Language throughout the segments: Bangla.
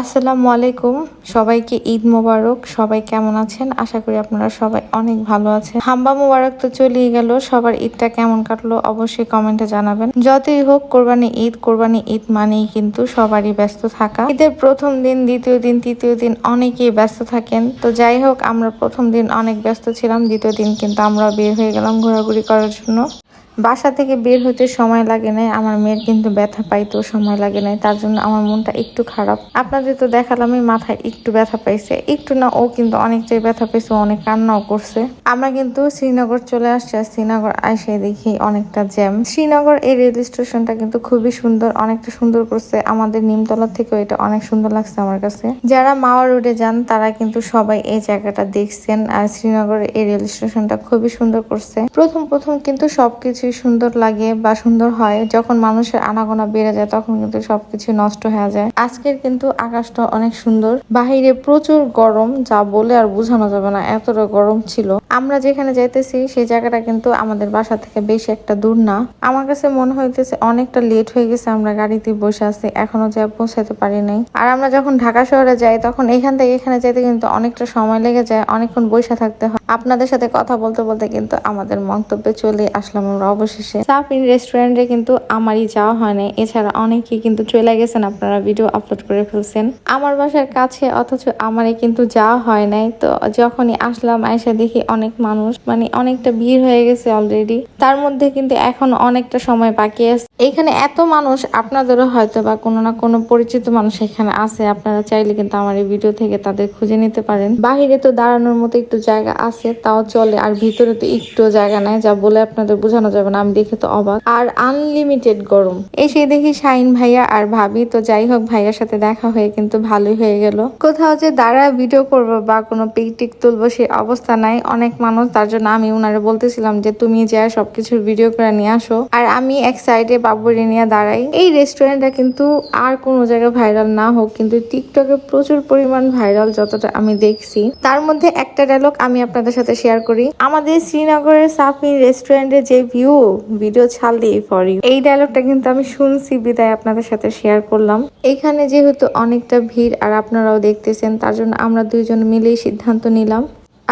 আসসালামু আলাইকুম। সবাইকে ঈদ মোবারক। সবাই কেমন আছেন? আশা করি আপনারা সবাই অনেক ভালো আছেন। হাম্বা মোবারক তো চলেই গেল। সবার ঈদটা কেমন কাটলো অবশ্যই কমেন্টে জানাবেন। যতই হোক, কোরবানি ঈদ কোরবানি ঈদ মানেই কিন্তু সবারই ব্যস্ত থাকা। ঈদের প্রথম দিন, দ্বিতীয় দিন, তৃতীয় দিন অনেকেই ব্যস্ত থাকেন। তো যাই হোক, আমরা প্রথম দিন অনেক ব্যস্ত ছিলাম। দ্বিতীয় দিন কিন্তু আমরা বের হয়ে গেলাম ঘোরাঘুরি করার জন্য। বাসা থেকে বের হতে সময় লাগে নাই, আমার মেয়ের কিন্তু ব্যথা পাইতেও সময় লাগে নাই, তার জন্য আমার মনটা একটু খারাপ। আপনাদের তো দেখালামই মাথায় একটু ব্যথা পাইছে, একটু না, ও কিন্তু অনেকটাই ব্যথা পাইছে, ও অনেক কান্নাও করছে। আমরা কিন্তু শ্রীনগর চলে আসছি আর শ্রীনগর আইসে দেখি অনেকটা জ্যাম। শ্রীনগর এই রেল স্টেশনটা কিন্তু খুবই সুন্দর, অনেকটা সুন্দর করছে, আমাদের নিমতলা থেকেও এটা অনেক সুন্দর লাগছে আমার কাছে। যারা মাওয়া রোডে যান, তারা কিন্তু সবাই এই জায়গাটা দেখছেন, আর শ্রীনগর এই রেল স্টেশনটা খুবই সুন্দর করছে। প্রথম প্রথম কিন্তু সবকিছুই সুন্দর লাগে বা সুন্দর হয়, যখন মানুষের আনাগোনা বেড়ে যায়, তখন কিন্তু সবকিছু নষ্ট হয়ে যায়। আজকের কিন্তু আকাশটা অনেক সুন্দর। বাহিরে প্রচুর গরম, যা বলে আর বোঝানো যাবে না, এতটা গরম ছিল। আমরা যেখানে যাইতেছি, সেই জায়গাটা কিন্তু আমাদের বাসা থেকে বেশি একটা দূর না। আমার কাছে মনে হইতেছে অনেকটা লেট হয়ে গেছে, আমরা গাড়িতে বসে আছি, এখনও যা পৌঁছাতে পারি নাই। আর আমরা যখন ঢাকা শহরে যাই, তখন এখান থেকে এখানে যেতে কিন্তু অনেকটা সময় লেগে যায়, অনেকক্ষণ বসে থাকতে হয়। আপনাদের সাথে কথা বলতে বলতে কিন্তু আমাদের মন্তব্যে চলে আসলাম আমরা অবশেষে। সাফিন রেস্টুরেন্টে কিন্তু আমারই যাওয়া হয় এছাড়া অনেকেই কিন্তু চলে গেছেন, আপনারা ভিডিও আপলোড করে ফেলছেন। আমার বাসার কাছে অথচ আমারই কিন্তু যাওয়া হয় নাই। তো যখনই আসলাম আয়সা দেখি অনেক মানুষ মানে অনেকটা ভিড় হয়ে গেছে অলরেডি তার মধ্যে কিন্তু এখন অনেকটা সময় বাকি আছে। এখানে এত মানুষ, আপনাদেরও হয়তো বা কোনো না কোনো পরিচিত মানুষ এখানে আছে। আপনারা চাইলে কিন্তু আমার এই ভিডিও থেকে তাদের খুঁজে নিতে পারেন। বাহিরে তো দাঁড়ানোর মতো একটু জায়গা আছে। তাও চলে। আর ভিতরে তো একটু জায়গা নাই, যা বলে আপনাদের বোঝানো যাবে না, আমি দেখে তো অবাক। আর আনলিমিটেড গরম। এসে দেখি শাইন ভাইয়া আর ভাবি, তো যাই হোক, ভাইয়ার সাথে দেখা হয়ে কিন্তু ভালোই হয়ে গেল। কোথাও যে দাঁড়া ভিডিও করব বা কোনো পিকটিক তুলবো, সে অবস্থা নাই। অনেক মানুষ, তার জন্য আমি উনারে বলতেছিলাম যে, তুমি যা সবকিছুর ভিডিও করে নিয়ে আসো। আর আমি এক সাইডে বাবুরি নিয়ে দাঁড়াই। এই রেস্টুরেন্টটা কিন্তু আর কোনো জায়গায় ভাইরাল না হোক, কিন্তু টিকটকে প্রচুর পরিমাণ ভাইরাল যতটা আমি দেখছি। তার মধ্যে একটা ডায়লগ আমি আপনাদের সাথে শেয়ার করি। আমাদের শ্রীনগরের সাফিন রেস্টুরেন্টের যে ভিউ ভিডিও ছাল ফর ইউ এই ডায়লগটা কিন্তু আমি শুনছি, বিদায় আপনাদের সাথে শেয়ার করলাম। এখানে যেহেতু অনেকটা ভিড়, আর আপনারাও দেখতেছেন, তার জন্য আমরা দুইজন মিলেই সিদ্ধান্ত নিলাম।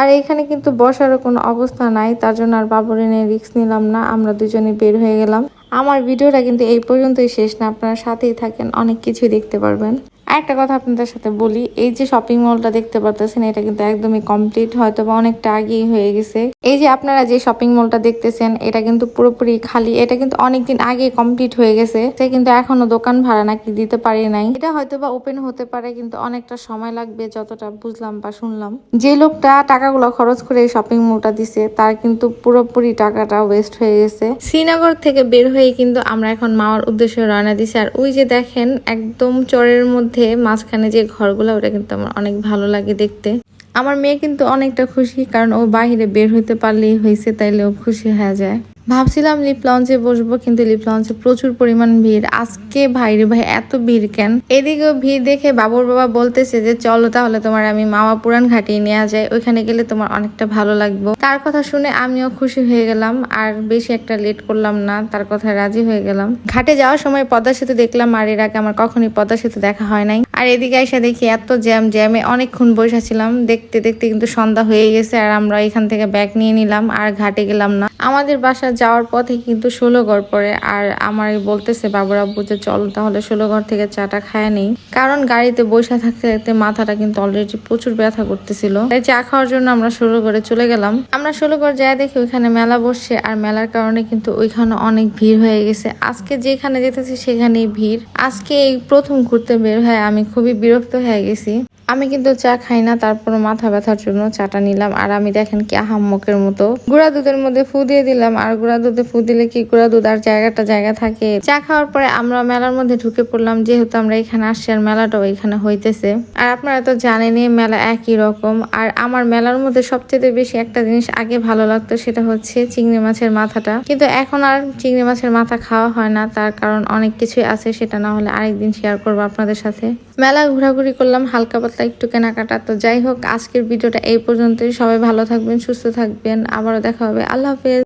আর এখানে কিন্তু বসারও কোনো অবস্থা নাই, তার জন্য আর বাবুরিনে রিস্ক নিলাম না, আমরা দুজনে বের হয়ে গেলাম। আমার ভিডিওটা কিন্তু এই পর্যন্তই শেষ না, আপনারা সাথেই থাকেন, অনেক কিছুই দেখতে পারবেন। একটা কথা আপনাদের সাথে বলি, এই যে শপিং মলটা দেখতে পারতেছেন, এটা কিন্তু একদমই কমপ্লিট হয়তো বা অনেকটা আগেই হয়ে গেছে। এই যে আপনারা যে শপিং মলটা দেখতেছেন, এটা কিন্তু পুরোপুরি খালি, এটা কিন্তু অনেকদিন আগে কমপ্লিট হয়ে গেছে। সে কিন্তু এখনও দোকান ভাড়া নাকি দিতে পারে নাই। এটা হয়তো বা ওপেন হতে পারে, কিন্তু অনেকটা সময় লাগবে, যতটা বুঝলাম বা শুনলাম। যে লোকটা টাকাগুলো খরচ করে এই শপিং মলটা দিছে, তার কিন্তু পুরোপুরি টাকাটা ওয়েস্ট হয়ে গেছে। শ্রীনগর থেকে বের হয়ে কিন্তু আমরা এখন মাওয়ার উদ্দেশ্যে রওনা দিছি। আর ওই যে দেখেন, একদম চরের মধ্যে মাঝখানে যে ঘরগুলো, ওটা কিন্তু আমার অনেক ভালো লাগে দেখতে। আমার মেয়ে কিন্তু অনেকটা খুশি, কারণ ও বাহিরে বের হইতে পারলেই হয়েছে তাইলে ও খুশি হয়ে যায়। ভাবছিলাম লিপ লঞ্চে বসবো, কিন্তু লিপ লঞ্চে প্রচুর পরিমাণ ভিড়। আজকে ভাইরে ভাই, এত ভিড় কেন? এদিকেও ভিড় দেখে বাবুর বাবা বলতেছে যে, চলো তাহলে তোমার আমি মামা পুরান ঘাটিয়ে নেওয়া যায় ওইখানে গেলে তোমার অনেকটা ভালো লাগবে। তার কথা শুনে আমিও খুশি হয়ে গেলাম, আর বেশি একটা লেট করলাম না, তার কথায় রাজি হয়ে গেলাম। ঘাটে যাওয়ার সময় পদ্মা সেতু দেখলাম, আর এর আগে আমার কখনই পদ্মা সেতু দেখা হয় নাই। আর এদিকে এসে দেখি এত জ্যাম, জ্যামে অনেকক্ষণ বসেছিলাম দেখতে দেখতে কিন্তু সন্ধ্যা হয়ে গেছে, আর আমরা এখান থেকে ব্যাগ নিয়ে নিলাম, আর ঘাটে গেলাম না। আমাদের বাসা যাওয়ার পথে কিন্তু ষোলো ঘর পরে আর আমার বলতেছে, বাবুর আব্বু যে চল, তাহলে ষোলো ঘর থেকে চাটা খায় নেই। কারণ গাড়িতে বসে থাকতে থাকতে মাথাটা কিন্তু অলরেডি প্রচুর ব্যথা করতেছিল। তাই চা খাওয়ার জন্য আমরা ষোলো ঘরে চলে গেলাম। আমরা ষোলো ঘর যাই দেখি ওইখানে মেলা বসছে আর মেলার কারণে কিন্তু ওইখানে অনেক ভিড় হয়ে গেছে। আজকে যেখানে যেতেছি সেখানেই ভিড়। আজকে এই প্রথম ঘুরতে বের হয়ে আমি খুবই বিরক্ত হয়ে গেছি। আমি কিন্তু চা খাই না তারপর মাথা ব্যথার জন্য চাটা নিলাম। আর আমি দেখেন কি আহাম্মকের মতো। গুঁড়া দুধের মধ্যে ফু দিয়ে দিলাম। আর গুঁড়া দুধে ফু দিলে কি গুঁড়া দুধ আর জায়গাটা জায়গা থাকে? চা খাওয়ার পরে আমরা মেলার মধ্যে ঢুকে পড়লাম, যেহেতু আমরা এখানে আসছি আর মেলাটাও এখানে হইতেছে। আর আপনারা তো জানেনই, মেলা একই রকম। আর আমার মেলার মধ্যে সবচেয়ে বেশি একটা জিনিস আগে ভালো লাগতো, সেটা হচ্ছে চিংড়ি মাছের মাথাটা। কিন্তু এখন আর চিংড়ি মাছের মাথা খাওয়া হয় না, তার কারণ অনেক কিছুই আছে, সেটা না হলে আরেকদিন শেয়ার করব আপনাদের সাথে। মেলা ঘোরাঘুরি করলাম, হালকা পাতলা একটু কেনাকাটা। তো যাই হোক, আজকের ভিডিওটা এই পর্যন্তই। সবাই ভালো থাকবেন, সুস্থ থাকবেন। আবারও দেখা হবে। আল্লাহ হাফেজ।